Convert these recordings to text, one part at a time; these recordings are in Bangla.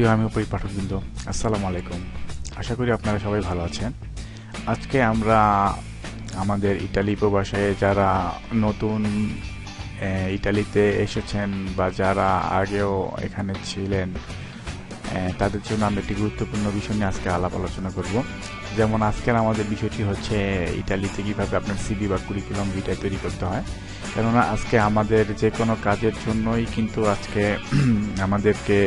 প্রিয় আমি পরিপাঠকবৃন্দ আসসালামু আলাইকুম। আশা করি আপনারা সবাই ভালো আছেন। আজকে আমরা আমাদের ইটালি প্রবাসে যারা নতুন ইটালিতে এসেছেন বা যারা আগেও এখানে ছিলেন তাদের জন্য আমরা একটি গুরুত্বপূর্ণ বিষয় নিয়ে আজকে আলাপ আলোচনা করব। যেমন আজকের আমাদের বিষয়টি হচ্ছে ইটালিতে কীভাবে আপনার সিবি বা কুরিকুলাম ভিটা তৈরি করতে হয়। কেননা আজকে আমাদের যে কোনো কাজের জন্যই কিন্তু আজকে আমাদেরকে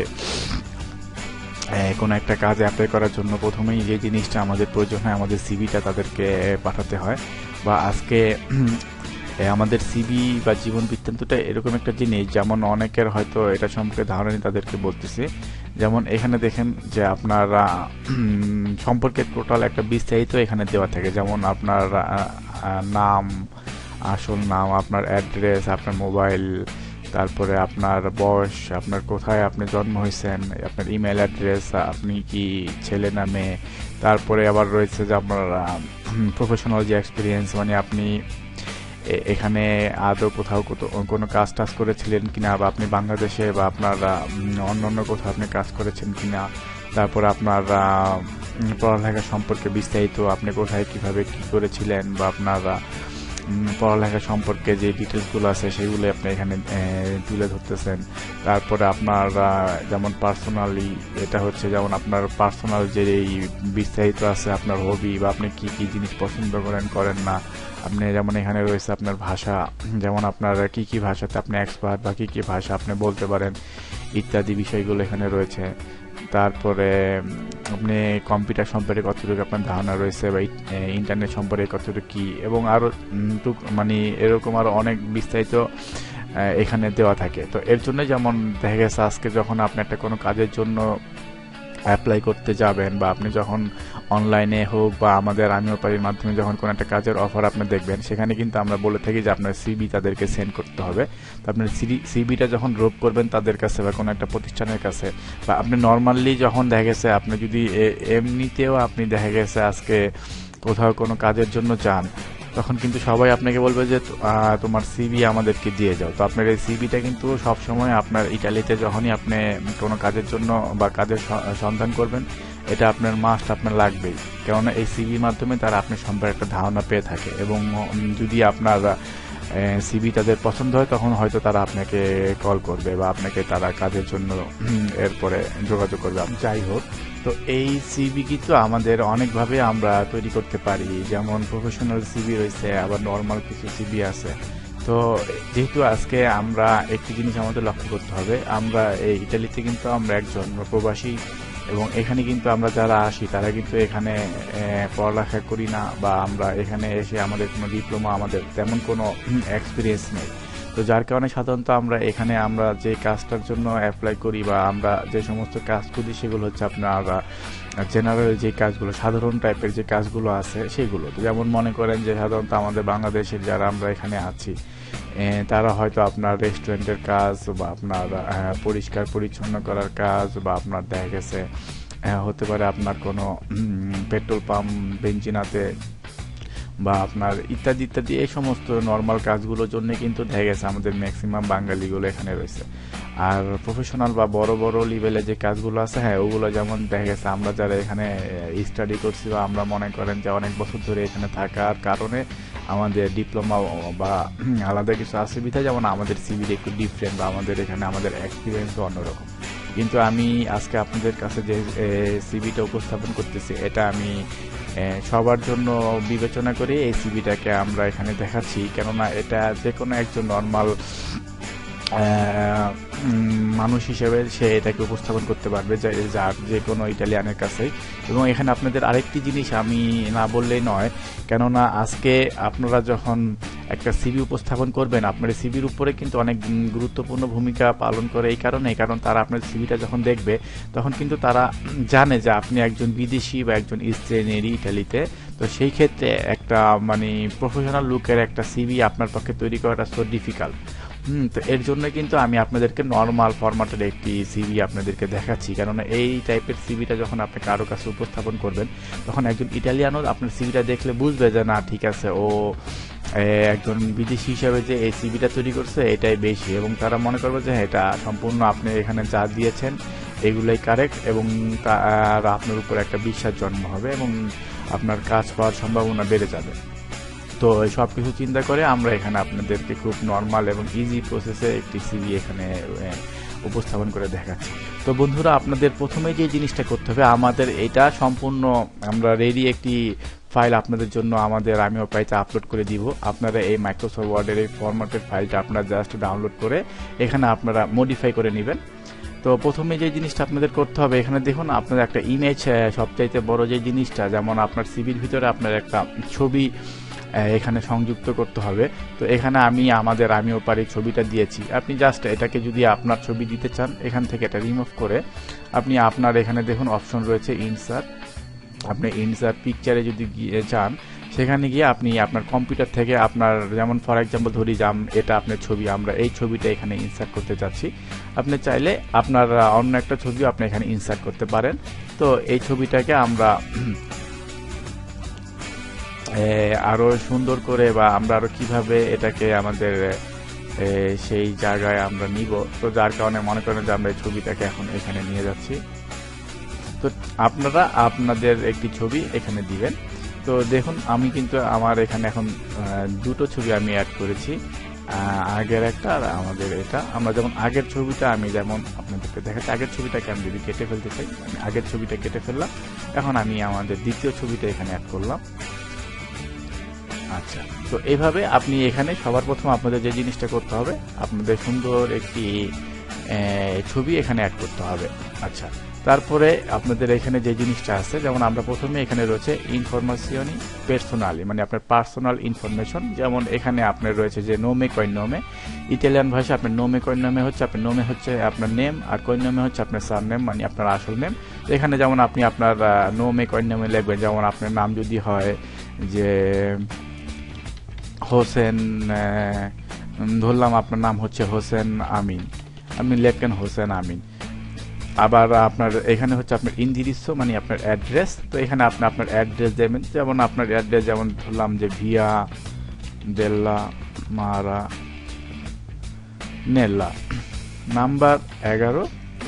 কোনো একটা কাজে অ্যাপ্লাই করার জন্য প্রথমেই যে জিনিসটা আমাদের প্রয়োজন হয়, আমাদের সিভিটা তাদেরকে পাঠাতে হয়। বা আজকে আমাদের সিবি বা জীবন বৃত্তান্তটা এরকম একটা জিনিস, যেমন অনেকের হয়তো এটা সম্পর্কে ধারণা তাদেরকে বলতেছি। যেমন এখানে দেখেন যে আপনারা সম্পর্কে টোটাল একটা বিস্তারিত এখানে দেওয়া থাকে। যেমন আপনার নাম, আসল নাম, আপনার অ্যাড্রেস আপনার মোবাইল তারপরে আপনার বয়স, আপনার কোথায় আপনি জন্ম হয়েছেন, আপনার ইমেল অ্যাড্রেস আপনি কি ছেলে না মেয়ে? তারপরে আবার রয়েছে যে আপনার প্রফেশনাল যে এক্সপিরিয়েন্স মানে আপনি এখানে আদৌ কোথাও কোনো কাজ টাজ করেছিলেন কিনা, বা আপনি বাংলাদেশে বা আপনার অন্য অন্য কোথাও আপনি কাজ করেছেন কিনা? তারপর আপনার পড়ালেখা সম্পর্কে বিস্তারিত, আপনি কোথায়, কীভাবে, কি করেছিলেন, বা আপনার পড়ালেখা সম্পর্কে যে ডিটেলসগুলো আছে সেগুলো আপনি এখানে তুলে ধরতেছেন। তারপরে আপনার যেমন পার্সোনালি এটা হচ্ছে, যেমন আপনার পার্সোনাল যে এই বিস্তারিত আছে, আপনার হবি বা আপনি কি কি জিনিস পছন্দ করেন করেন না। আপনি যেমন এখানে রয়েছে আপনার ভাষা, যেমন আপনার কি কি ভাষাতে আপনি এক্সপার্ট বা কি কি ভাষা আপনি বলতে পারেন, ইত্যাদি বিষয়গুলো এখানে রয়েছে। তারপরে আপনি কম্পিউটার সম্পর্কে কতটুকু আপনার ধারণা রয়েছে বা ইন্টারনেট সম্পর্কে কতটুকু কী? এবং আরও টুক মানে এরকম আরও অনেক বিস্তারিত এখানে দেওয়া থাকে। তো এর জন্য যেমন দেখা গেছে, আজকে যখন আপনি একটা কোনো কাজের জন্য অ্যাপ্লাই করতে যাবেন বা আপনি যখন অনলাইনে হোক বা আমাদের আমিও পারির মাধ্যমে যখন কোনো একটা কাজের অফার আপনি দেখবেন, সেখানে কিন্তু আমরা বলে থাকি যে আপনার সিবি তাদেরকে সেন্ড করতে হবে। তো আপনার সিবিটা যখন ড্রপ করবেন তাদের কাছে বা কোনো একটা প্রতিষ্ঠানের কাছে বা আপনি নর্মালি যখন দেখা গেছে আপনি যদি এমনিতেও আপনি দেখা গেছে আজকে কোথাও কোনো কাজের জন্য যান তখন কিন্তু সবাই আপনাকে বলবে যে তোমার সিবি আমাদেরকে দিয়ে যাও। তো আপনার এই সিবিটা কিন্তু সবসময় আপনার ইটালিতে যখনই আপনি কোনো কাজের জন্য বা কাজের সন্ধান করবেন, এটা আপনার মাস্ট আপনার লাগবেই। কেননা এই সিবির মাধ্যমে তারা আপনার সম্পর্কে একটা ধারণা পেয়ে থাকে এবং যদি আপনার সিবি তাদের পছন্দ হয়, তখন হয়তো তারা আপনাকে কল করবে বা আপনাকে তারা কাজের জন্য এরপরে যোগাযোগ করবে। যাই হোক তো এই সিবি কিন্তু আমাদের অনেকভাবে আমরা তৈরি করতে পারি। যেমন প্রফেশনাল সিবি রয়েছে, আবার নর্মাল কিছু সিবি আছে। তো যেহেতু আজকে আমরা একটি জিনিস আমাদের লক্ষ্য করতে হবে, আমরা এই ইটালিতে কিন্তু আমরা একজন প্রবাসী এবং এখানে কিন্তু আমরা যারা আসি, তারা কিন্তু এখানে পড়ালেখা করি না বা আমরা এখানে এসে আমাদের কোনো ডিপ্লোমা আমাদের তেমন কোনো এক্সপিরিয়েন্স নেই। তো যার কারণে সাধারণত আমরা এখানে আমরা যে কাজটার জন্য অ্যাপ্লাই করি বা আমরা যে সমস্ত কাজ করি সেগুলো হচ্ছে আপনার জেনারেল যে কাজগুলো সাধারণ টাইপের যে কাজগুলো আছে সেগুলো। তো যেমন মনে করেন যে সাধারণত আমাদের বাংলাদেশের যারা আমরা এখানে আছি তারা হয়তো আপনার রেস্টুরেন্টের কাজ বা আপনার পরিষ্কার পরিচ্ছন্ন করার কাজ বা আপনার দেখা গেছে আহ, হতে পারে আপনার কোনো পেট্রোল পাম্প বেঞ্চিনাতে বা আপনার ইত্যাদি ইত্যাদি, এই সমস্ত নর্মাল কাজগুলোর জন্য কিন্তু দেখা গেছে আমাদের ম্যাক্সিমাম বাঙালিগুলো এখানে রয়েছে। আর প্রফেশনাল বা বড় বড় লেভেলে যে কাজগুলো আছে হ্যাঁ ওগুলো যেমন দেখা গেছে, আমরা যারা এখানে স্টাডি করছি বা আমরা মনে করেন যে অনেক বছর ধরে এখানে থাকার কারণে আমাদের ডিপ্লোমা বা আলাদা কিছু অসুবিধা, যেমন আমাদের সিভির একটু ডিফারেন্ট বা আমাদের এখানে আমাদের এক্সপিরিয়েন্সও অন্যরকম। কিন্তু আমি আজকে আপনাদের কাছে যে সিভিটা উপস্থাপন করতেছি, এটা আমি সবার জন্য বিবেচনা করে এই সিভিটাকে আমরা এখানে দেখাচ্ছি। কেননা এটা যে কোনো একজন নর্মাল মানুষ হিসেবে সে এটাকে উপস্থাপন করতে পারবে যার যে কোনো ইটালিয়ানের কাছে এবং এখানে আপনাদের আরেকটি জিনিস আমি না বললেই নয়, কেননা আজকে আপনারা যখন একটা সিবি উপস্থাপন করবেন, আপনার সিবির উপরে কিন্তু অনেক গুরুত্বপূর্ণ ভূমিকা পালন করে এই কারণে কারণ তারা আপনার সিবিটা যখন দেখবে, তখন কিন্তু তারা জানে যে আপনি একজন বিদেশি বা একজন স্ট্রেনেরই ইটালিতে। তো সেই ক্ষেত্রে একটা মানে প্রফেশনাল লুকের একটা সিবি আপনার পক্ষে তৈরি করাটা সো ডিফিকাল্ট হুম তো এর জন্য কিন্তু আমি আপনাদেরকে নর্মাল ফরম্যাটের একটি সিভি আপনাদেরকে দেখাচ্ছি। কেননা এই টাইপের সিভিটা যখন আপনি কারও কাছে উপস্থাপন করবেন তখন একজন ইটালিয়ানও আপনার সিভিটা দেখলে বুঝবে যে না ঠিক আছে ও একজন বিদেশি হিসাবে যে এই সিভিটা তৈরি করছে এটাই বেশি। এবং তারা মনে করবে যে হ্যাঁ, এটা সম্পূর্ণ আপনি এখানে যা দিয়েছেন এগুলোই কারেক্ট এবং তার আপনার উপর একটা বিশ্বাস জন্ম হবে এবং আপনার কাজ পাওয়ার সম্ভাবনা বেড়ে যাবে। তো সব কিছু চিন্তা করে আমরা এখানে আপনাদেরকে খুব নর্মাল এবং ইজি প্রসেসে একটি সিভি এখানে উপস্থাপন করে দেখাচ্ছি। তো বন্ধুরা, আপনাদের প্রথমে যে জিনিসটা করতে হবে, আমাদের এটা সম্পূর্ণ আমরা রেডি একটি ফাইল আপনাদের জন্য, আমাদের আমিও পাইতে আপলোড করে দিব। আপনারা এই মাইক্রোসফট ওয়ার্ডের এই ফরম্যাটের ফাইলটা আপনারা জাস্ট ডাউনলোড করে এখানে আপনারা মডিফাই করে নেবেন। তো প্রথমে যে জিনিসটা আপনাদের করতে হবে, এখানে দেখুন, আপনার একটা ইমেজ সবচাইতে বড় যে জিনিসটা, যেমন আপনার সিভির ভিতরে আপনার একটা ছবি এখানে সংযুক্ত করতে হবে। তো এখানে আমি, আমাদের আমিও পারি ছবিটা দিয়েছি। আপনি জাস্ট এটাকে যদি আপনার ছবি দিতে চান, এখান থেকে এটা রিমুভ করে আপনি আপনার এখানে দেখুন অপশন রয়েছে ইনসার্ট আপনি ইনসার্ট পিকচারে যদি গিয়ে চান সেখানে গিয়ে আপনি আপনার কম্পিউটার থেকে আপনার, যেমন ফর এক্সাম্পল ধরি যে এটা আপনার ছবি, আমরা এই ছবিটা এখানে ইনসার্ট করতে চাচ্ছি আপনি চাইলে আপনার অন্য একটা ছবিও আপনি এখানে ইনসার্ট করতে পারেন। তো এই ছবিটাকে আমরা আরও সুন্দর করে বা আমরা আরও কীভাবে এটাকে আমাদের সেই জায়গায় আমরা নিব। তো যার কারণে মনে করেন যে আমরা এই ছবিটাকে এখন এখানে নিয়ে যাচ্ছি। তো আপনারা আপনাদের একটি ছবি এখানে দিবেন। তো দেখুন, আমি কিন্তু আমার এখানে এখন দুটো ছবি আমি অ্যাড করেছি। আগের একটা আর আমাদের এটা। আমরা যেমন আগের ছবিটা আমি যেমন আপনাদেরকে দেখাচ্ছি, আগের ছবিটাকে আমি যদি কেটে ফেলতে চাই আগের ছবিটা কেটে ফেললাম। এখন আমি আমাদের দ্বিতীয় ছবিটা এখানে অ্যাড করলাম। আচ্ছা। তো এইভাবে আপনি এখানে সবার প্রথম আপনাদের যে জিনিসটা করতে হবে, আপনাদের সুন্দর একটি ছবি এখানে অ্যাড করতে হবে। আচ্ছা। তারপরে আপনাদের এখানে যে জিনিসটা আছে, যেমন আমরা প্রথমে এখানে রয়েছে ইনফরমেশনই পার্সোনালি মানে আপনার পার্সোনাল ইনফরমেশন যেমন এখানে আপনার রয়েছে যে নোমে কয়েন নোমে ইটালিয়ান ভাষা আপনার নোমে কয়েন নোমে হচ্ছে, আপনার নোমে হচ্ছে আপনার নেম আর কয়েন নোমে হচ্ছে আপনার সার নেম মানে আপনার আসল নেম এখানে যেমন আপনি আপনার নোমে কয়েন নোমে লিখবেন, যেমন আপনার নাম যদি হয় যে হোসেন ধরলাম আপনার নাম হচ্ছে হোসেন আমিন আপনি লেখেন হোসেন আমিন। আবার আপনার এখানে হচ্ছে আপনার ইন্দিরিস্য মানে আপনার অ্যাড্রেস, তো এখানে আপনি আপনার অ্যাড্রেস দেবেন, যেমন আপনার অ্যাড্রেস, যেমন ধরলাম যে ভিয়া, দেল্লা, মারা, নেল্লা। নাম্বার এগারো,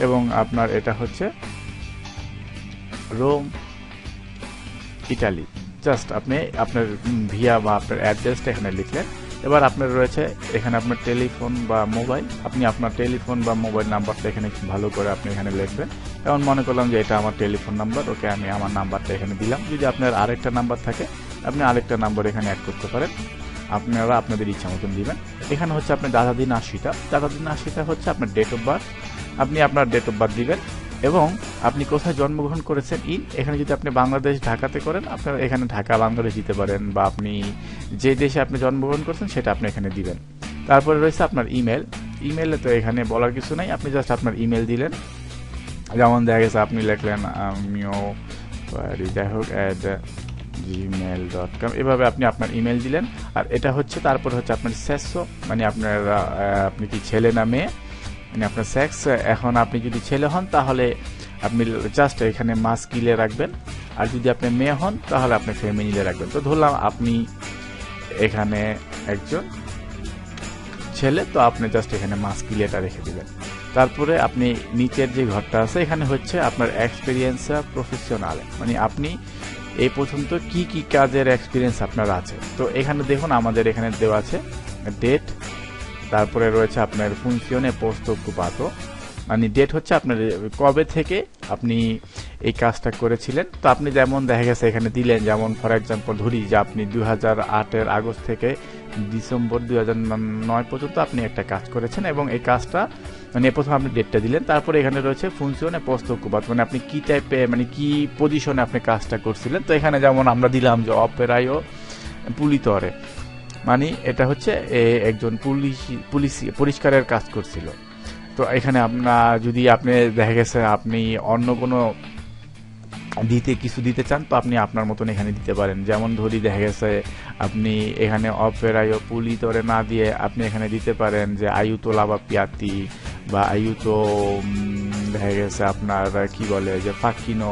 এবং আপনার এটা হচ্ছে রোম, ইটালি। জাস্ট আপনি আপনার ভিয়া বা আপনার অ্যাড্রেসটা এখানে লিখলেন। এবার আপনার রয়েছে, এখানে আপনার টেলিফোন বা মোবাইল আপনি আপনার টেলিফোন বা মোবাইল নাম্বারটা এখানে ভালো করে আপনি এখানে লিখবেন। যেমন মনে করলাম যে এটা আমার টেলিফোন নাম্বার ওকে আমি আমার নাম্বারটা এখানে দিলাম। যদি আপনার আরেকটা নাম্বার থাকে, আপনি আরেকটা নাম্বার এখানে অ্যাড করতে পারেন। আপনারা আপনাদের ইচ্ছা মতন দিবেন। এখানে হচ্ছে আপনার দাদা দিন আশিটা দাদা দিন আশিটা হচ্ছে আপনার ডেট অফ বার্থ আপনি আপনার ডেট অফ বার্থ দিবেন। এবং আপনি কোথায় জন্মগ্রহণ করেছেন ইন, এখানে যদি আপনি বাংলাদেশ ঢাকাতে করেন, আপনার এখানে ঢাকা, বাংলাদেশ দিতে পারেন বা আপনি যে দেশে আপনি জন্মগ্রহণ করেছেন সেটা আপনি এখানে দিবেন। তারপরে রয়েছে আপনার ইমেল। ইমেলে তো এখানে বলার কিছু নাই, আপনি জাস্ট আপনার ইমেল দিলেন। যেমন দেখা গেছে আপনি লিখলেন, আমিও যাই হোক অ্যাট জিমেল ডট কম এভাবে আপনি আপনার ইমেল দিলেন, আর এটা হচ্ছে, তারপর হচ্ছে আপনার শেষ মানে আপনার আপনি কি ছেলে না মেয়ে? মানে আপনার সেক্স এখন আপনি যদি ছেলে হন, তাহলে আপনি জাস্ট এখানে মাস্কিলে রাখবেন। আর যদি আপনি মেয়ে হন, তাহলে আপনি ফেমিনিলে রাখবেন। তো ধরলাম আপনি এখানে একজন ছেলে, তো আপনি জাস্ট এখানে মাস্কিলেটা রেখে দিবেন তারপরে আপনি নিচের যে ঘরটা আছে, এখানে হচ্ছে আপনার এক্সপিরিয়েন্স প্রফেশনাল মানে আপনি এই পর্যন্ত কি কি কাজের এক্সপিরিয়েন্স আপনার আছে? তো এখানে দেখুন, আমাদের এখানে দেওয়া আছে ডেট তারপরে রয়েছে আপনার ফুনসিয়নে পোস্ট অকুপাতো মানে ডেট হচ্ছে আপনার, কবে থেকে আপনি এই কাজটা করেছিলেন? তো আপনি যেমন দেখা গেছে এখানে দিলেন, যেমন ফর এক্সাম্পল ধরি যে আপনি দু হাজার আটের আগস্ট থেকে ডিসেম্বর হাজার নয় পর্যন্ত আপনি একটা কাজ করেছেন এবং এই কাজটা মানে প্রথম আপনি ডেটটা দিলেন, তারপরে এখানে রয়েছে ফুনসিয়নে পোস্ট অকুপাত মানে আপনি কী টাইপে মানে কি পজিশনে আপনি কাজটা করছিলেন? তো এখানে যেমন আমরা দিলাম যে অপেরায়ও পুলিতরে মানে এটা হচ্ছে একজন পুলিশ পুলিশ, পরিষ্কারের কাজ করছিল। তো এখানে আপনার যদি আপনি দেখা গেছে আপনি অন্য কোনো দিতে কিছু দিতে চান, তো আপনি আপনার মতন এখানে দিতে পারেন। যেমন ধরি দেখা গেছে আপনি এখানে অপেরায় পুলিতরে না দিয়ে আপনি এখানে দিতে পারেন যে আয়ুতো লাভা পিয়াতি বা আয়ুতো দেখা গেছে আপনার কি বলে যে ফাকিনো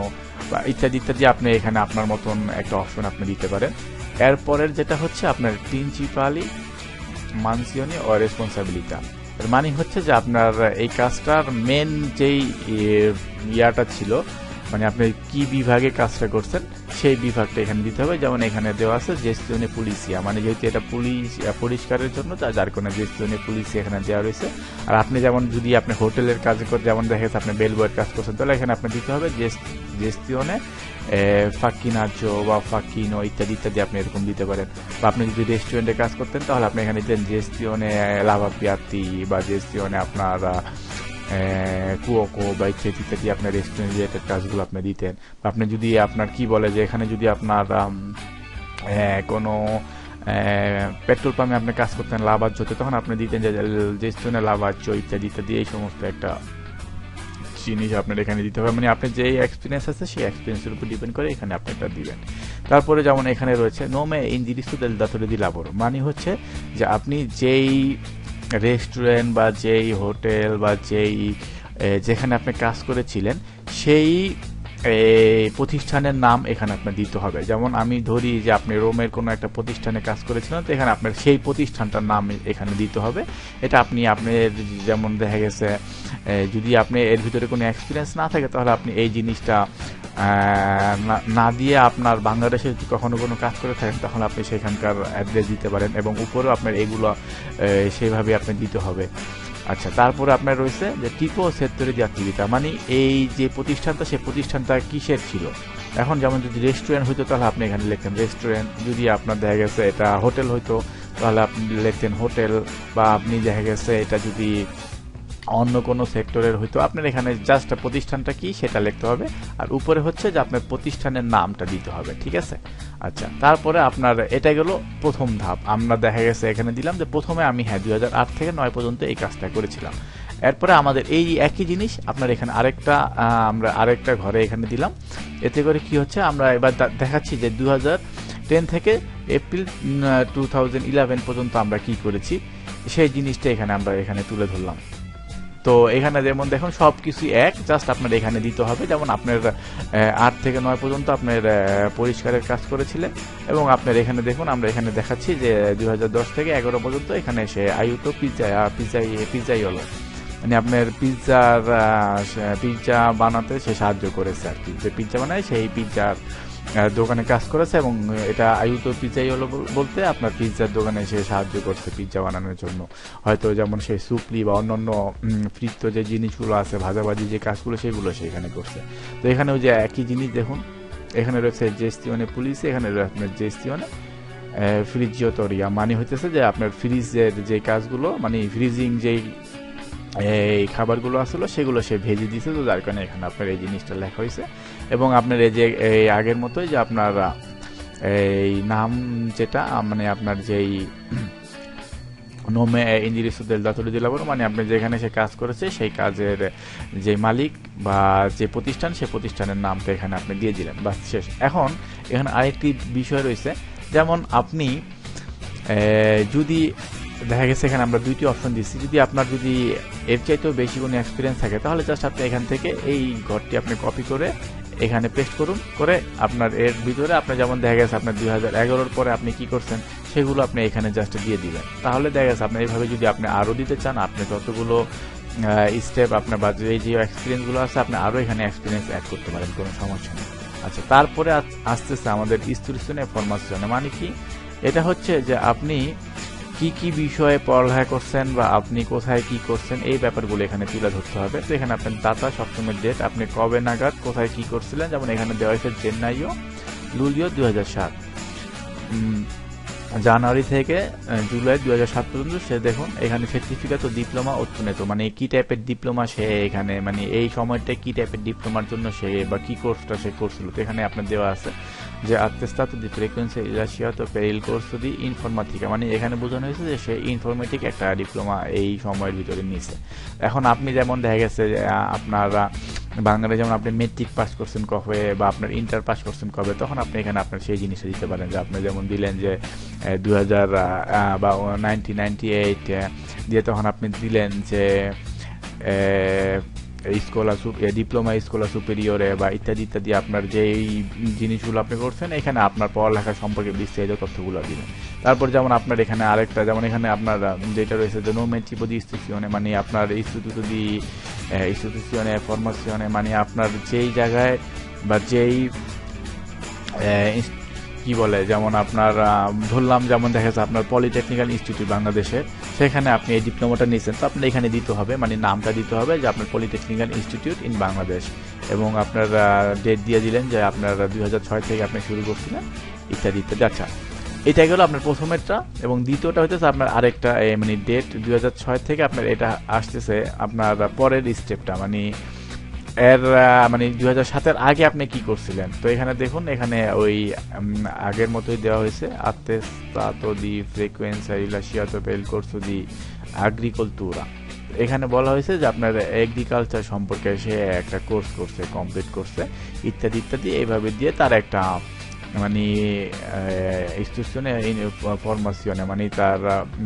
বা ইত্যাদি ইত্যাদি আপনি এখানে আপনার মতন একটা অপশন আপনি দিতে পারেন। এরপরের যেটা হচ্ছে আপনার প্রিন্সিপালি মানসিয়নি ও রেসপন্সাবিলিটা এর মানে হচ্ছে যে আপনার এই কাজটার মেন যেই ইয়াটা ছিল মানে আপনি কি বিভাগে কাজটা করছেন, সেই বিভাগটা এখানে দিতে হবে। যেমন এখানে দেওয়া আছে জেস্টিয়নে পুলিশিয়া। মানে যেহেতু এটা পুলিশ পরিষ্কারের জন্য, তা যার কোনো জেস্টিয়নে পুলিশিয়া এখানে দেওয়া রয়েছে। আর আপনি যেমন যদি আপনি হোটেলের কাজ করে, যেমন দেখা যাচ্ছে আপনি বেল বয়ের কাজ করছেন, তাহলে এখানে আপনি দিতে হবে জেস্টিয়নে ফাকিনাচো বা ফাকিনো ইত্যাদি ইত্যাদি আপনি এরকম দিতে পারেন। বা আপনি যদি রেস্টুরেন্টে কাজ করতেন, তাহলে আপনি এখানে দিতেন জেস্টিয়নে লাভা পিয়াতি বা জেস্টিয়নে আপনার কুয়োকো বা ইত্যাদি ইত্যাদি আপনার রেস্টুরেন্ট রিলেটেড কাজগুলো আপনি দিতেন। আপনি যদি আপনার কি বলে যে এখানে যদি আপনার কোনো পেট্রোল পাম্পে আপনি কাজ করতেন লাভাজ্যতে তখন আপনি দিতেন যে যে লাভাজ্য ইত্যাদি ইত্যাদি, এই সমস্ত একটা জিনিস আপনার এখানে দিতে হবে। মানে আপনি যেই এক্সপিরিয়েন্স আছে, সেই এক্সপিরিয়েন্সের উপর ডিপেন্ড করে এখানে আপনি এটা দিবেন। তারপরে যেমন এখানে রয়েছে নোমে ইঞ্জিরিস্তু দেল দাতরে দি লাবর মানে হচ্ছে যে আপনি যেই রেস্টুরেন্ট বা যেই হোটেল বা যেই যেখানে আপনি কাজ করেছিলেন সেই প্রতিষ্ঠানের নাম এখানে আপনার দিতে হবে। যেমন আমি ধরি যে আপনি রোমের কোনো একটা প্রতিষ্ঠানে কাজ করেছিলেন, তো এখানে আপনার সেই প্রতিষ্ঠানটার নাম এখানে দিতে হবে। এটা আপনি আপনার যেমন দেখা গেছে যদি আপনি এর ভিতরে কোনো এক্সপিরিয়েন্স না থাকে, তাহলে আপনি এই জিনিসটা না দিয়ে আপনার বাংলাদেশে যদি কখনো কোনো কাজ করে থাকেন তখন আপনি সেখানকার অ্যাড্রেস দিতে পারেন এবং উপরেও আপনার এগুলো সেইভাবে আপনি দিতে হবে। আচ্ছা তারপরে আপনার রয়েছে যে টিপো সেক্টরে যাত্রীতা মানে এই যে প্রতিষ্ঠানটা সে প্রতিষ্ঠানটা কিসের ছিল? এখন যেমন যদি রেস্টুরেন্ট হইতো, তাহলে আপনি এখানে লিখতেন রেস্টুরেন্ট যদি আপনার দেখা গেছে এটা হোটেল হইতো, তাহলে আপনি লিখতেন হোটেল বা আপনি দেখা গেছে এটা যদি অন্য কোনো সেক্টরের হয়তো আপনার এখানে জাস্ট প্রতিষ্ঠানটা কি সেটা লিখতে হবে। আর উপরে হচ্ছে যে আপনার প্রতিষ্ঠানের নামটা দিতে হবে, ঠিক আছে? আচ্ছা তারপরে আপনার এটা গেল প্রথম ধাপ। আমরা দেখা গেছে এখানে দিলাম যে প্রথমে আমি হ্যাঁ দু হাজার আট থেকে নয় পর্যন্ত এই কাজটা করেছিলাম। এরপরে আমাদের এই একই জিনিস আপনার এখানে আরেকটা আমরা আরেকটা ঘরে এখানে দিলাম। এতে করে কি হচ্ছে, আমরা এবার দেখাচ্ছি যে দু হাজার টেন থেকে এপ্রিল টু পর্যন্ত আমরা কি করেছি, সেই জিনিসটা এখানে আমরা এখানে তুলে ধরলাম। তো এখানে যেমন দেখুন সব কিছুই এক জাস্ট আপনার এখানে দিতে হবে। যেমন আপনার আট থেকে নয় পর্যন্ত আপনার পরিষ্কারের কাজ করেছিলেন। এবং আপনার এখানে দেখুন, আমরা এখানে দেখাচ্ছি যে দু হাজার দশ থেকে এগারো পর্যন্ত এখানে সে আয়ুতো পিজ্জা পিজ্জাই পিজ্জাই হলো। মানে আপনার পিৎজার পিৎজা বানাতে সে সাহায্য করেছে আর কি। যে পিৎজা বানায়, সেই পিৎজার দোকানে কাজ করেছে এবং এটা আয়ুতো পিৎজাই হলো বলতে আপনার পিৎজার দোকানে সে সাহায্য করছে পিৎজা বানানোর জন্য। হয়তো যেমন সেই সুপলি বা অন্যান্য ফ্রিত্ত যে জিনিসগুলো আছে, ভাজাভাজি যে কাজগুলো, সেগুলো সে এখানে করছে। তো এখানে ওই যে একই জিনিস দেখুন, এখানে রয়েছে জেস্তিওনে পুলিশ, এখানে রয়েছে আপনার জেস্তিওনে ফ্রিজিওতরিয়া মানে হইতেছে যে আপনার ফ্রিজের যে কাজগুলো মানে ফ্রিজিং যেই এই খাবারগুলো আসলো, সেগুলো সে ভেজে দিছে তো যার কারণে এখানে আপনার এই জিনিসটা লেখা হয়েছে। এবং আপনার এই যে, এই আগের মতোই যে আপনার, এই নাম যেটা মানে আপনার যেই নোমে ইঞ্জিরিসু দেল দাতুরি দিলাবর মানে আপনি যেখানে সে কাজ করেছে, সেই কাজের যে মালিক বা যে প্রতিষ্ঠান, সে প্রতিষ্ঠানের নামটা এখানে আপনি দিয়ে দিলেন। বাস, শেষ। এখন এখানে আরেকটি বিষয় রয়েছে। যেমন আপনি যদি দেখা গেছে এখানে আমরা দুইটি অপশন দিচ্ছি যদি আপনার যদি এর চাইতেও বেশি কোনো এক্সপিরিয়েন্স থাকে, তাহলে জাস্ট আপনি এখান থেকে এই ঘরটি আপনি কপি করে এখানে পেস্ট করুন। করে আপনার এর ভিতরে আপনার যেমন দেখা গেছে আপনার দুই হাজার এগারোর পরে আপনি কি করছেন, সেগুলো আপনি এখানে জাস্ট দিয়ে দিবেন। তাহলে দেখা গেছে আপনি এইভাবে যদি আপনি আরও দিতে চান, আপনি যতগুলো স্টেপ আপনার বা এই যে এক্সপিরিয়েন্সগুলো আছে, আপনি আরও এখানে এক্সপিরিয়েন্স অ্যাড করতে পারেন, কোনো সমস্যা নেই। আচ্ছা তারপরে আসতেছে আমাদের ইনস্টিটিউশনে ফরমাশনে মানে কি? এটা হচ্ছে যে আপনি কি কি বিষয়ে পড়ালেখা করছেন বা আপনি কোথায় কি করছেন, এই ব্যাপারগুলো এখানে তুলে ধরতে হবে। তো এখানে আপনার দাতা সপ্তমের ডেট আপনি কবে নাগাদ কোথায় কি করছিলেন, যেমন এখানে দেওয়া হয়েছে চেন্নাইও, লুলিও দুই হাজার সাত। জানুয়ারি থেকে জুলাই দু সাত পর্যন্ত সে দেখুন, এখানে সার্টিফিকেট ও ডিপ্লোমা উত্তোলিত মানে কি টাইপের ডিপ্লোমা সে এখানে মানে এই সময়টা কি টাইপের ডিপ্লোমার জন্য সে বা কি কোর্সটা সে করছিল? তো এখানে আপনার দেওয়া আছে যে di frequenza rilasciato per il corso di informatica মানে এখানে বোঝানো হয়েছে যে, সে ইনফরমেটিক একটা ডিপ্লোমা এই সময়ের ভিতরে নিছে এখন আপনি যেমন দেখা গেছে আপনারা বাংলায় যেমন আপনি মেট্রিক পাস করছেন কবে বা আপনার ইন্টার পাস করছেন কবে, তখন আপনি এখানে আপনার সেই জিনিসটা দিতে পারেন। যে আপনি যেমন দিলেন যে দু হাজার বা নাইনটিন নাইনটি এইট দিয়ে তখন আপনি দিলেন যে স্কোলা ডিপ্লোমা স্কোলা সুপেরিয়রে বা ইত্যাদি ইত্যাদি, আপনার যেই জিনিসগুলো আপনি করছেন, এখানে আপনার পড়ালেখা সম্পর্কে বিস্তারিত তথ্যগুলো দিবেন তারপর যেমন আপনার এখানে আরেকটা, যেমন এখানে আপনার, যেটা রয়েছে যে নোমেন tipo di istruzione মানে আপনার দি ইনস্টিটিউশনে ফরমাশনে মানে আপনার যেই জায়গায় বা যেই কি বলে, যেমন আপনার ধরলাম যেমন দেখা যাচ্ছে আপনার পলিটেকনিক্যাল ইনস্টিটিউট বাংলাদেশে সেখানে আপনি এই ডিপ্লোমাটা নিয়েছেন, তো আপনার এখানে দিতে হবে মানে নামটা দিতে হবে যে আপনার পলিটেকনিক্যাল ইনস্টিটিউট ইন বাংলাদেশ এবং আপনার ডেট দিয়ে দিলেন যে আপনার দু হাজার ছয় থেকে আপনি শুরু করছিলেন, ইত্যাদি ইত্যাদি। আচ্ছা এটা গেল আপনার প্রথমেরটা, এবং দ্বিতীয়টা হইতেছে আপনার আরেকটা মানে ডেট দু হাজার ছয় থেকে আপনার এটা আসতেছে আপনার পরের স্টেপটা মানে এর মানে দুই হাজার সাতের আগে আপনি কি করছিলেন? তো এখানে দেখুন, এখানে ওই আগের মতোই দেওয়া হয়েছে আত্মেস্তাতো দি ফ্রিকুয়েন্সা রিলাসিয়াতো পেল করছ দি আগ্রিকলতুরা এখানে বলা হয়েছে যে আপনার এগ্রিকালচার সম্পর্কে সে একটা কোর্স করছে কমপ্লিট করছে, ইত্যাদি ইত্যাদি, এইভাবে দিয়ে তার একটা মানে ইনস্টিটিউশনে ফরমাশনে মানে তার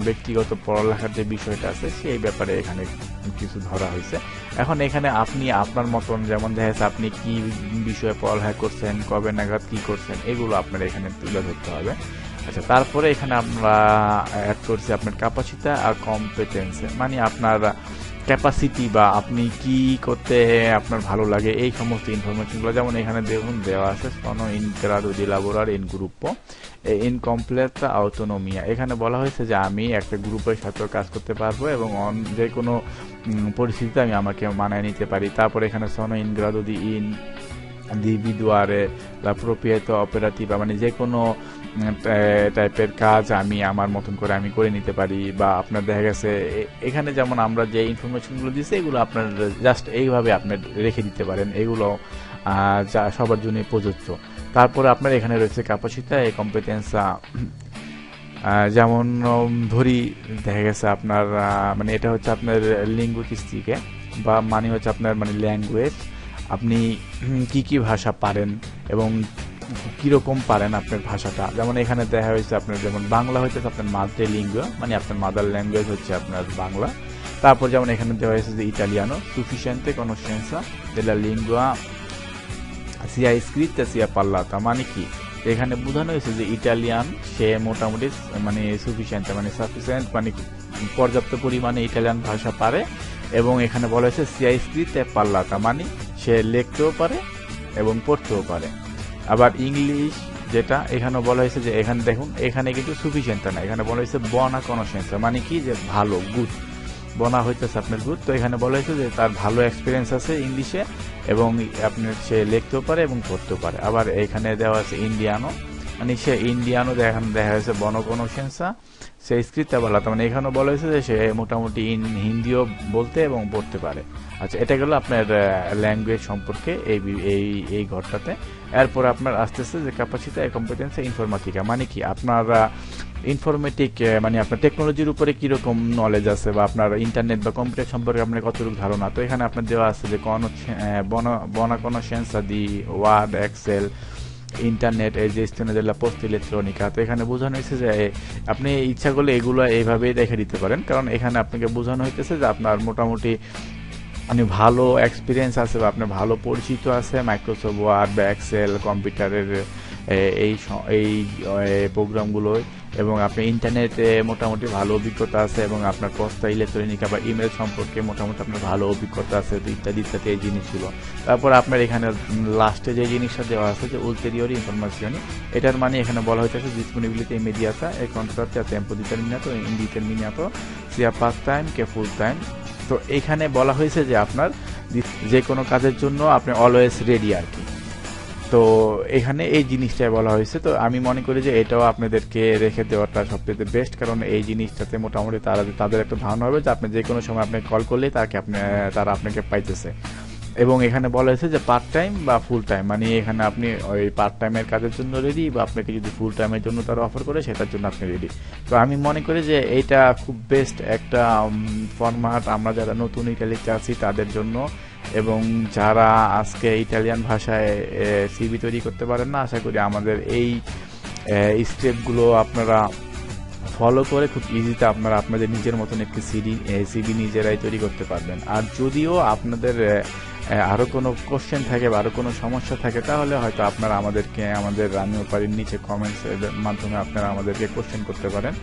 ব্যক্তিগত পড়ালেখার যে বিষয়টা আছে, সেই ব্যাপারে এখানে কিছু ধরা হয়েছে। এখন এখানে আপনি, আপনার মতন যেমন দেখা যাচ্ছে, আপনি কি বিষয়ে পড়ালেখা করছেন, কবে নাগাদ কি করছেন, এগুলো আপনার এখানে তুলে ধরতে হবে। আচ্ছা তারপরে এখানে আমরা অ্যাড করছি আপনার ক্যাপাসিটা আর কম্পিটেন্স মানে আপনার ক্যাপাসিটি বা আপনি কি করতে আপনার ভালো লাগে, এই সমস্ত ইনফরমেশনগুলো যেমন এখানে দেখুন, দেওয়া আছে স্তন ইন ডিলাবোরার লাবোরার ইন গ্রুপ ইন কমপ্লেটা অটোনোমিয়া এখানে বলা হয়েছে যে আমি একটা গ্রুপের সাথে কাজ করতে পারব এবং অন যে কোনো পরিস্থিতিতে আমি আমাকে মানায় নিতে পারি। তারপর এখানে সনো ইন গ্রাডো দি ইন individuare la proprietà operativa মানে যে কোনো টাইপের কাজ আমি আমার মতন করে আমি করে নিতে পারি বা আপনার দেখা গেছে। এখানে যেমন আমরা যে ইনফরমেশনগুলো দিচ্ছি এগুলো আপনার জাস্ট এইভাবে আপনি রেখে দিতে পারেন। এগুলো যা, সবার জন্য প্রযোজ্য। তারপরে আপনার এখানে রয়েছে ক্যাপাসিটা এই কম্পিটেন্সা যেমন ধরি দেখা গেছে আপনার মানে এটা হচ্ছে আপনার লিঙ্গুইস্টিকে বা মানে হচ্ছে আপনার মানে ল্যাঙ্গুয়েজ আপনি কি কি ভাষা পারেন এবং কীরকম পারেন আপনার ভাষাটা? যেমন এখানে দেখা হয়েছে আপনার যেমন বাংলা হচ্ছে আপনার মাদ্রে লিঙ্গ মানে আপনার মাদার ল্যাঙ্গুয়েজ হচ্ছে আপনার বাংলা। তারপর যেমন এখানে দেওয়া হয়েছে যে ইটালিয়ানো সুফিসিয়েন্টে conoscenza della lingua sia scritta sia parlata মানে কি? এখানে বোঝানো হয়েছে যে ইটালিয়ান, সে মোটামুটি মানে সুফিসিয়েন্ট মানে সাফিসিয়েন্ট মানে পর্যাপ্ত পরিমাণে ইটালিয়ান ভাষা পারে এবং এখানে বলা হয়েছে সিয়া স্ক্রিতে পাল্লাতা মানে সে লিখতেও পারে এবং পড়তেও পারে। আবার ইংলিশ যেটা এখানে বলা হয়েছে যে এখানে দেখুন, এখানে কিন্তু সুফিসিয়েন্ট না। এখানে বলা হয়েছে বনা কোনো সেন্স মানে কি? যে ভালো গুড বনা হইতেছে আপনার গুড তো এখানে বলা হয়েছে যে তার ভালো এক্সপিরিয়েন্স আছে ইংলিশে এবং আপনার সে লিখতেও পারে এবং পড়তেও পারে। আবার এখানে দেওয়া আছে ইন্ডিয়ানো মানে সে ইন্ডিয়ানো এখানে দেখা হয়েছে বনকনসেন্সা সে স্ক্রিপ্টটা বলা মানে এখানেও বলা হয়েছে যে সে মোটামুটি হিন্দিও বলতে এবং পড়তে পারে। আচ্ছা এটা গেল আপনার ল্যাঙ্গুয়েজ সম্পর্কে এই এই এই ঘরটাতে এরপর আপনার আস্তে আস্তে যে ক্যাপাসিটি কম্পিটেন্স ইনফরমেটিকা মানে কি? আপনার ইনফরমেটিক মানে আপনার টেকনোলজির উপরে কীরকম নলেজ আছে বা আপনার ইন্টারনেট বা কম্পিউটার সম্পর্কে আপনার কতটুকু ধারণা? তো এখানে আপনার দেওয়া আছে যে কোন বনা কোনো সেন্সার দি, ওয়ার্ড, এক্সেল ইন্টারনেট এই যে স্টেনেজেলা পোস্ট ইলেকট্রনিকা তো এখানে বোঝানো হয়েছে যে আপনি ইচ্ছা করলে এগুলো এইভাবেই দেখে দিতে পারেন কারণ এখানে আপনাকে বোঝানো হইতেছে যে আপনার মোটামুটি আপনি ভালো এক্সপিরিয়েন্স আছে বা আপনার ভালো পরিচিত আছে মাইক্রোসফট ওয়ার্ড বা এক্সেল কম্পিউটারের এই এই প্রোগ্রামগুলোয় এবং আপনি ইন্টারনেটে মোটামুটি ভালো অভিজ্ঞতা আছে এবং আপনার পস্তা ইলেকট্রনিক বা ইমেল সম্পর্কে মোটামুটি আপনার ভালো অভিজ্ঞতা আছে, তো ইত্যাদি ইত্যাদি এই জিনিসগুলো। তারপর আপনার এখানে লাস্টে যে জিনিসটা দেওয়া আছে যে উলতেরিয়র ইনফরমেশন এটার মানে এখানে বলা হইতেছে ডিসপোনিবিলিটি ইমিডিয়াটা এই কন্ট্রাক্টে tempo determinato indeterminato sia part time কে ফুল টাইম তো এখানে বলা হয়েছে যে আপনার যে কোনো কাজের জন্য আপনি অলওয়েজ রেডি আর কি। তো এখানে এই জিনিসটাই বলা হয়েছে। তো আমি মনে করি যে এটাও আপনাদেরকে রেখে দেওয়াটা সবচেয়ে বেস্ট কারণ এই জিনিসটাতে মোটামুটি তারা তাদের একটা ধারণা হবে যে আপনি যে কোনো সময় আপনি কল করলেই তাকে আপনি, তারা আপনাকে পাইতেছে। এবং এখানে বলা হয়েছে যে পার্ট টাইম বা ফুল টাইম মানে এখানে আপনি ওই পার্ট টাইমের কাজের জন্য রেডি বা আপনাকে যদি ফুল টাইমের জন্য তারা অফার করে, সেটার জন্য আপনি রেডি তো আমি মনে করি যে এইটা খুব বেস্ট একটা ফরম্যাট আমরা যারা নতুন ইটালিতে আছি তাদের জন্য। এবং যারা আজকে ইটালিয়ান ভাষায় সিবি তৈরি করতে পারেন না, আশা করি আমাদের এই স্টেপগুলো আপনারা ফলো করে খুব ইজিতে আপনারা আপনাদের নিজের মতন একটি সিডি সিবি নিজেরাই তৈরি করতে পারবেন। আর যদিও আপনাদের আরও কোনো কোশ্চেন থাকে বা আরও কোনো সমস্যা থাকে, তাহলে হয়তো আপনারা আমাদেরকে, আমাদের রানিও পারির নিচে কমেন্টস মাধ্যমে আপনারা আমাদেরকে কোশ্চেন করতে পারেন।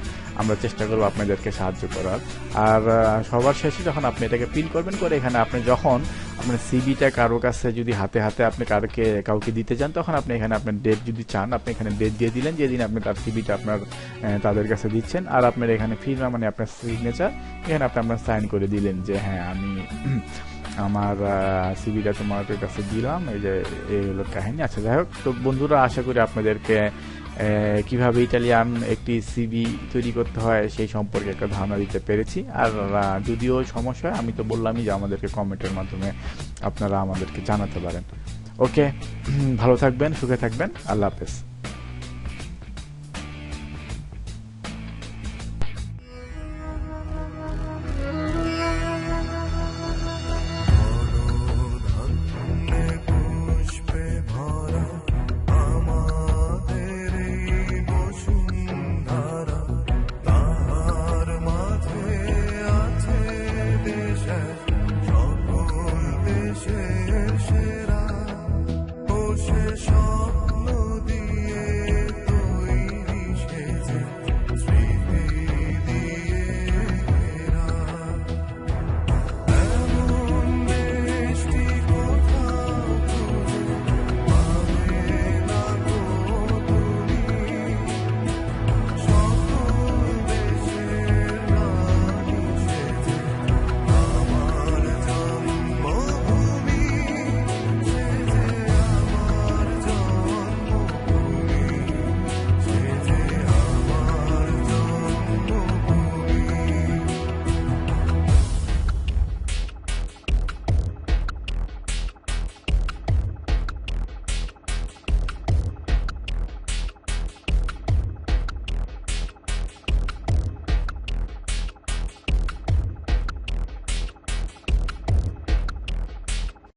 আমরা চেষ্টা করব আপনাদেরকে সাহায্য করার। আর সবার শেষে যখন আপনি এটাকে পিন করবেন করে এখানে আপনি যখন আপনার সিবিটা কারও কাছে যদি হাতে হাতে আপনি কারোকে, কাউকে দিতে চান, তখন আপনি এখানে আপনার ডেট যদি চান, আপনি এখানে ডেট দিয়ে দিলেন যেদিন আপনি তার সিবিটা আপনার তাদের কাছে দিচ্ছেন। আর আপনার এখানে ফিরমা মানে আপনার সিগনেচার এখানে আপনি আপনার সাইন করে দিলেন যে হ্যাঁ আমি আমার সিবিটা তোমার কাছে দিলাম। এই যে, এই হলো কাহিনী। আচ্ছা যাই হোক, তো বন্ধুরা, আশা করি আপনাদেরকে কীভাবে ইটালিয়ান একটি সিবি তৈরি করতে হয়, সেই সম্পর্কে একটা ধারণা দিতে পেরেছি। আর যদিও সমস্যা হয়, আমি তো বললামই যে আমাদেরকে কমেন্টের মাধ্যমে আপনারা আমাদেরকে জানাতে পারেন। ওকে, ভালো থাকবেন, সুখে থাকবেন। আল্লাহ হাফেজ।